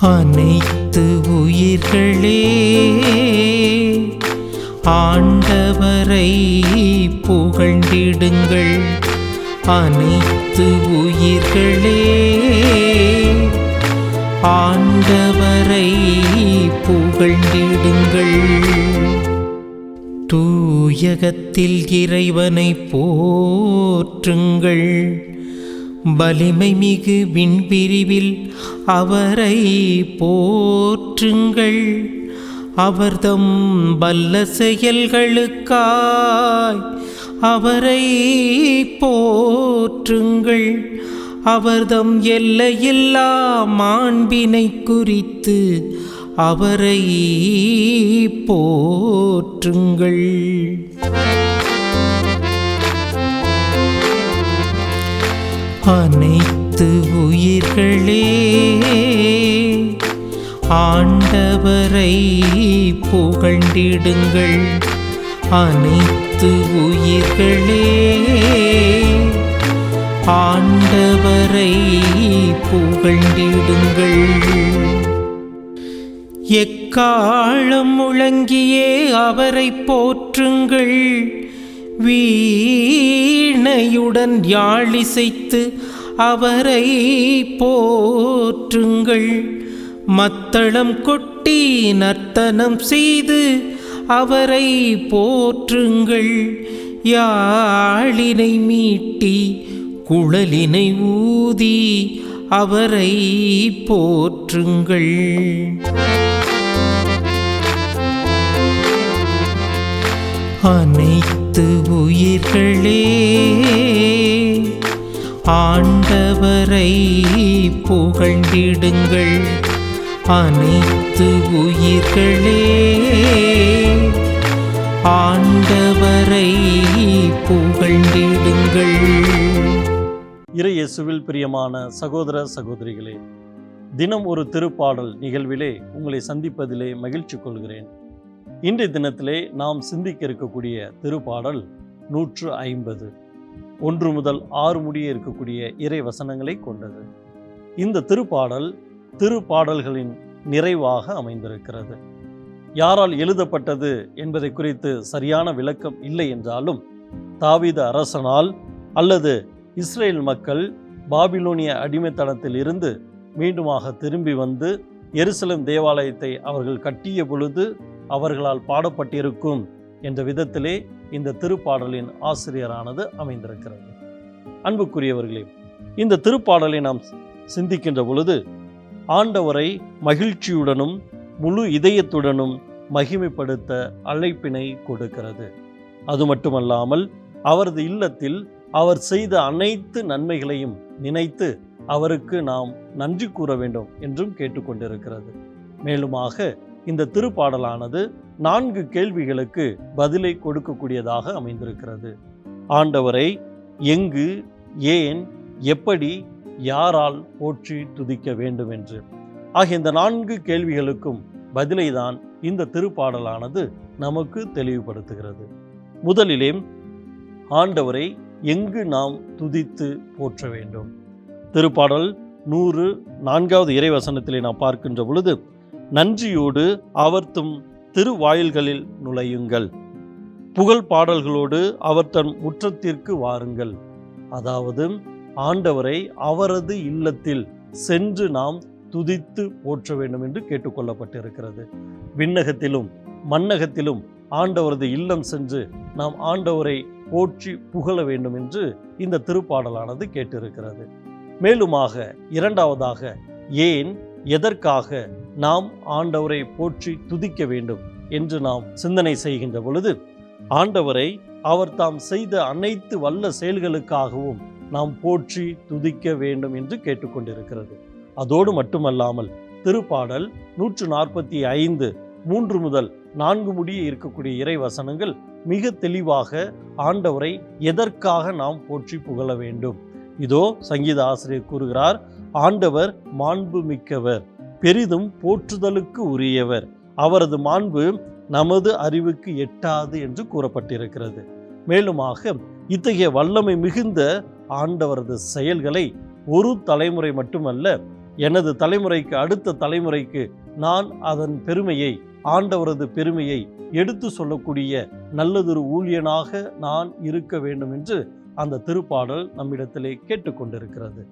அனைத்து உயிர்களே ஆண்டவரை புகழ்ந்திடுங்கள். அனைத்து உயிர்களே ஆண்டவரை புகழ்ந்திடுங்கள். தூயகத்தில் இறைவனை போற்றுங்கள். வலிமை மிகு விண்பிரிவில் அவரை போற்றுங்கள். அவர்தம் வல்ல செயல்களுக்காய் அவரை போற்றுங்கள். அவர்தம் எல்லையில்லா மாண்பினை குறித்து அவரை போற்றுங்கள். அனைத்து உயிர்களே ஆண்டவரை புகழ்ந்திடுங்கள். அனைத்து உயிர்களே ஆண்டவரை புகழ்ந்திடுங்கள். எக்காலம் முழங்கியே அவரை போற்றுங்கள். வீணையுடன் யாழிசைத்து அவரை போற்றுங்கள். மத்தளம் கொட்டி நர்த்தனம் செய்து அவரை போற்றுங்கள். யாழினை மீட்டி குழலினை ஊதி அவரை போற்றுங்கள். அனைத்து உயிர்களே. ஆண்டவரை புகழ்ந்திடுங்கள். அனைத்து உயிர்களே. ஆண்டவரை புகழ்ந்திடுங்கள். இறையேசுவில் பிரியமான சகோதர சகோதரிகளே தினம் ஒரு திருப்பாடல் நிகழ்விலே உங்களை சந்திப்பதிலே மகிழ்ச்சி கொள்கிறேன். இன்றைய தினத்திலே நாம் சிந்திக்க இருக்கக்கூடிய திருப்பாடல் நூற்று ஐம்பது. ஒன்று முதல் ஆறு முடிய இருக்கக்கூடிய இறை வசனங்களை கொண்டது. இந்த திருப்பாடல் திருப்பாடல்களின் நிறைவாக அமைந்திருக்கிறது. யாரால் எழுதப்பட்டது என்பதை குறித்து சரியான விளக்கம் இல்லை என்றாலும் தாவீத அரசனால் அல்லது இஸ்ரேல் மக்கள் பாபிலோனிய அடிமைத்தனத்தில் இருந்து மீண்டுமாக திரும்பி வந்து எருசலேம் தேவாலயத்தை அவர்கள் கட்டிய பொழுது அவர்களால் பாடப்பட்டிருக்கும் என்ற விதத்திலே இந்த திருப்பாடலின் ஆசிரியரானது அமைந்திருக்கிறது அன்புக்குரியவர்களே இந்த திருப்பாடலை நாம் சிந்திக்கின்ற பொழுது ஆண்டவரை மகிழ்ச்சியுடனும் முழு இதயத்துடனும் மகிமைப்படுத்த அழைப்பினை கொடுக்கிறது. அது மட்டுமல்லாமல் அவரது இல்லத்தில் அவர் செய்த அனைத்து நன்மைகளையும் நினைத்து அவருக்கு நாம் நன்றி கூற வேண்டும் என்றும் கேட்டுக்கொண்டிருக்கிறது. மேலுமாக இந்த திருப்பாடலானது நான்கு கேள்விகளுக்கு பதிலை கொடுக்கக்கூடியதாக அமைந்திருக்கிறது. ஆண்டவரை எங்கு ஏன் எப்படி யாரால் போற்றி துதிக்க வேண்டும் என்று ஆகிய இந்த நான்கு கேள்விகளுக்கும் பதிலை தான் இந்த திருப்பாடலானது நமக்கு தெளிவுபடுத்துகிறது. முதலிலே ஆண்டவரை எங்கு நாம் துதித்து போற்ற வேண்டும்? திருப்பாடல் நூறு நான்காவது இறைவசனத்திலே நாம் பார்க்கின்ற பொழுது நன்றியோடு அவர் தம் திருவாயில்களில் நுழையுங்கள். புகழ் பாடல்களோடு அவர் தன் முற்றத்திற்கு வாருங்கள். அதாவது ஆண்டவரை அவரது இல்லத்தில் சென்று நாம் துதித்து போற்ற வேண்டும் என்று கேட்டுக்கொள்ளப்பட்டிருக்கிறது. விண்ணகத்திலும் மண்ணகத்திலும் ஆண்டவரது இல்லம் சென்று நாம் ஆண்டவரை போற்றி புகழ வேண்டும் என்று இந்த திருப்பாடலானது கேட்டிருக்கிறது. மேலுமாக இரண்டாவதாக ஏன் எதற்காக நாம் ஆண்டவரை போற்றி துதிக்க வேண்டும் என்று நாம் சிந்தனை செய்கின்ற பொழுது ஆண்டவரை அவர் தாம் செய்த அனைத்து வல்ல செயல்களுக்காகவும் நாம் போற்றி துதிக்க வேண்டும் என்று கேட்டுக்கொண்டிருக்கிறது. அதோடு மட்டுமல்லாமல் திருப்பாடல் நூற்று நாற்பத்தி ஐந்து மூன்று முதல் நான்கு முடிய இருக்கக்கூடிய இறை வசனங்கள் மிக தெளிவாக ஆண்டவரை எதற்காக நாம் போற்றி புகழ வேண்டும்? இதோ சங்கீத ஆசிரியர் கூறுகிறார் ஆண்டவர் மாண்பு மிக்கவர் பெரிதும் போற்றுதலுக்கு உரியவர். அவரது மாண்பு நமது அறிவுக்கு எட்டாது என்று கூறப்பட்டிருக்கிறது. மேலுமாக இத்தகைய வல்லமை மிகுந்த ஆண்டவரது செயல்களை ஒரு தலைமுறை மட்டுமல்ல எனது தலைமுறைக்கு அடுத்த தலைமுறைக்கு நான் அதன் பெருமையை ஆண்டவரது பெருமையை எடுத்து சொல்லக்கூடிய நல்லதொரு ஊழியனாக நான் இருக்க வேண்டும் என்று அந்த திருப்பாடல் நம்மிடத்திலே கேட்டுக்கொண்டிருக்கிறது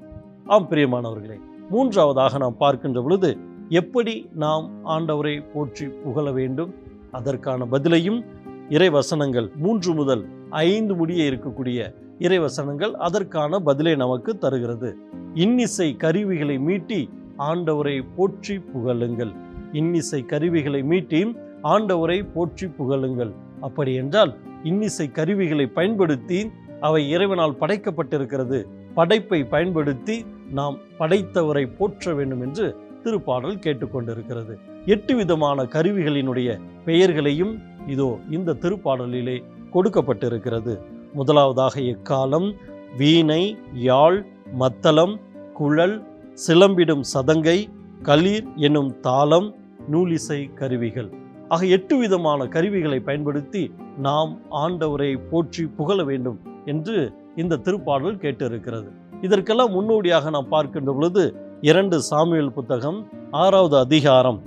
ஆம் பிரியமானவர்களே மூன்றாவதாக நாம் பார்க்கின்ற பொழுது எப்படி நாம் ஆண்டவரை போற்றி புகழ வேண்டும்? அதற்கான பதிலையும் இறைவசனங்கள் மூன்று முதல் ஐந்து முடிய இருக்கக்கூடிய இறைவசனங்கள் அதற்கான பதிலை நமக்கு தருகிறது. இன்னிசை கருவிகளை மீட்டி ஆண்டவரை போற்றி புகழுங்கள். இன்னிசை கருவிகளை மீட்டி ஆண்டவரை போற்றி புகழுங்கள். அப்படி என்றால் இன்னிசை கருவிகளை பயன்படுத்தி அவை இறைவனால் படைக்கப்பட்டிருக்கிறது. படைப்பை பயன்படுத்தி நாம் படைத்தவரை போற்ற வேண்டும் என்று திருப்பாடல் கேட்டுக்கொண்டிருக்கிறது. எட்டு விதமான கருவிகளினுடைய பெயர்களையும் இதோ இந்த திருப்பாடலிலே கொடுக்கப்பட்டிருக்கிறது. முதலாவதாக எக்காலம் வீணை யாழ் மத்தளம் குழல் சிலம்பிடும் சதங்கை களீர் என்னும் தாளம் நூலிசை கருவிகள். ஆக எட்டு விதமான கருவிகளை பயன்படுத்தி நாம் ஆண்டவரை போற்றி புகழ வேண்டும் என்று இந்த திருப்பாடல் கேட்டிருக்கிறது. இதற்கெல்லாம் முன்னோடியாக நாம் பார்க்கின்ற பொழுது இரண்டு சாமியல் புத்தகம் ஆறாவது அதிகாரம்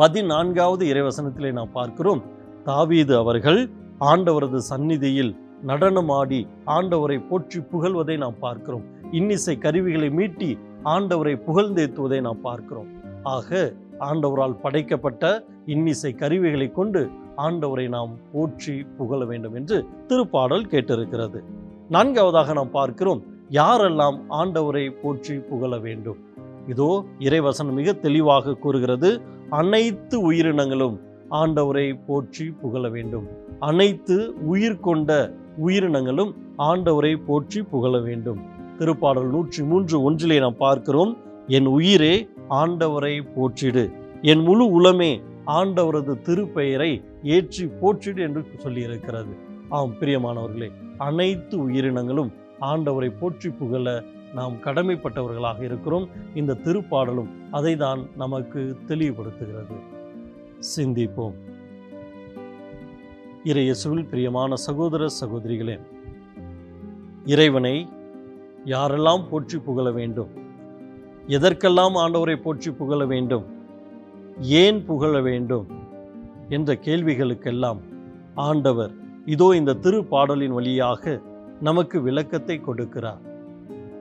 பதினான்காவது இறைவசனத்திலே நாம் பார்க்கிறோம். தாவீது அவர்கள் ஆண்டவரது சந்நிதியில் நடனமாடி ஆண்டவரை போற்றி புகழ்வதை நாம் பார்க்கிறோம். இன்னிசை கருவிகளை மீட்டி ஆண்டவரை புகழ்ந்தேத்துவதை நாம் பார்க்கிறோம். ஆக ஆண்டவரால் படைக்கப்பட்ட இன்னிசை கருவிகளை கொண்டு ஆண்டவரை நாம் போற்றி புகழ வேண்டும் என்று திருப்பாடல் கேட்டிருக்கிறது. நான்காவதாக நாம் பார்க்கிறோம். யாரெல்லாம் ஆண்டவரை போற்றி புகழ வேண்டும்? இதோ இறைவசனம் மிக தெளிவாக கூறுகிறது. அனைத்து உயிரினங்களும் ஆண்டவரை போற்றி புகழ வேண்டும். அனைத்து உயிர் கொண்ட உயிரினங்களும் ஆண்டவரை போற்றி புகழ வேண்டும். திருப்பாடல் நூற்றி மூன்று ஒன்றிலே நாம் பார்க்கிறோம் என் உயிரே ஆண்டவரை போற்றிடு. என் முழு உளமே ஆண்டவரது திருப்பெயரை ஏற்றி போற்றிடு என்று சொல்லியிருக்கிறது. ஆம் பிரியமானவர்களே அனைத்து உயிரினங்களும் ஆண்டவரை போற்றி புகழ நாம் கடமைப்பட்டவர்களாக இருக்கிறோம். இந்த திருப்பாடலும் அதை தான் நமக்கு தெளிவுபடுத்துகிறது. சிந்திப்போம். இறையசுவில் பிரியமான சகோதர சகோதரிகளே இறைவனை யாரெல்லாம் போற்றி புகழ வேண்டும்? எதற்கெல்லாம் ஆண்டவரை போற்றி புகழ வேண்டும்? ஏன் புகழ வேண்டும்? என்ற கேள்விகளுக்கெல்லாம் ஆண்டவர் இதோ இந்த திருப்பாடலின் வழியாக நமக்கு விளக்கத்தை கொடுக்கிறார்.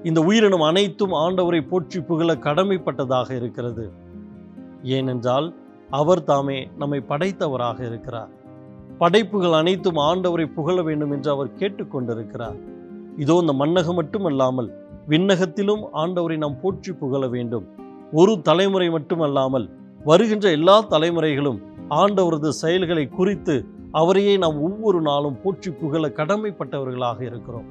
இந்த உயிரினம் அனைத்தும் ஆண்டவரை போற்றி புகழ கடமைப்பட்டதாக இருக்கிறது. ஏனென்றால் அவர் தாமே நம்மை படைத்தவராக இருக்கிறார். படைப்புகள் அனைத்தும் ஆண்டவரை புகழ வேண்டும் என்று அவர் கேட்டுக்கொண்டிருக்கிறார் இதோ இந்த மன்னகம் மட்டுமல்லாமல் விண்ணகத்திலும் ஆண்டவரை நாம் போற்றி புகழ வேண்டும். ஒரு தலைமுறை மட்டுமல்லாமல் வருகின்ற எல்லா தலைமுறைகளும் ஆண்டவரது செயல்களை குறித்து அவரையே நாம் ஒவ்வொரு நாளும் போற்றி புகழ கடமைப்பட்டவர்களாக இருக்கிறோம்.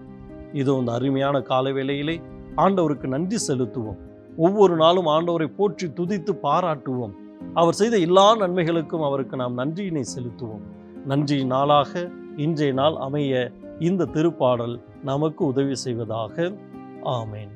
இதோ இந்த அருமையான காலவேளையிலே ஆண்டவருக்கு நன்றி செலுத்துவோம். ஒவ்வொரு நாளும் ஆண்டவரை போற்றி துதித்து பாராட்டுவோம். அவர் செய்த எல்லா நன்மைகளுக்கும் அவருக்கு நாம் நன்றியினை செலுத்துவோம். நன்றி நாளாக இன்றைய நாள் அமைய இந்த திருப்பாடல் நமக்கு உதவி செய்வதாக. ஆமேன்.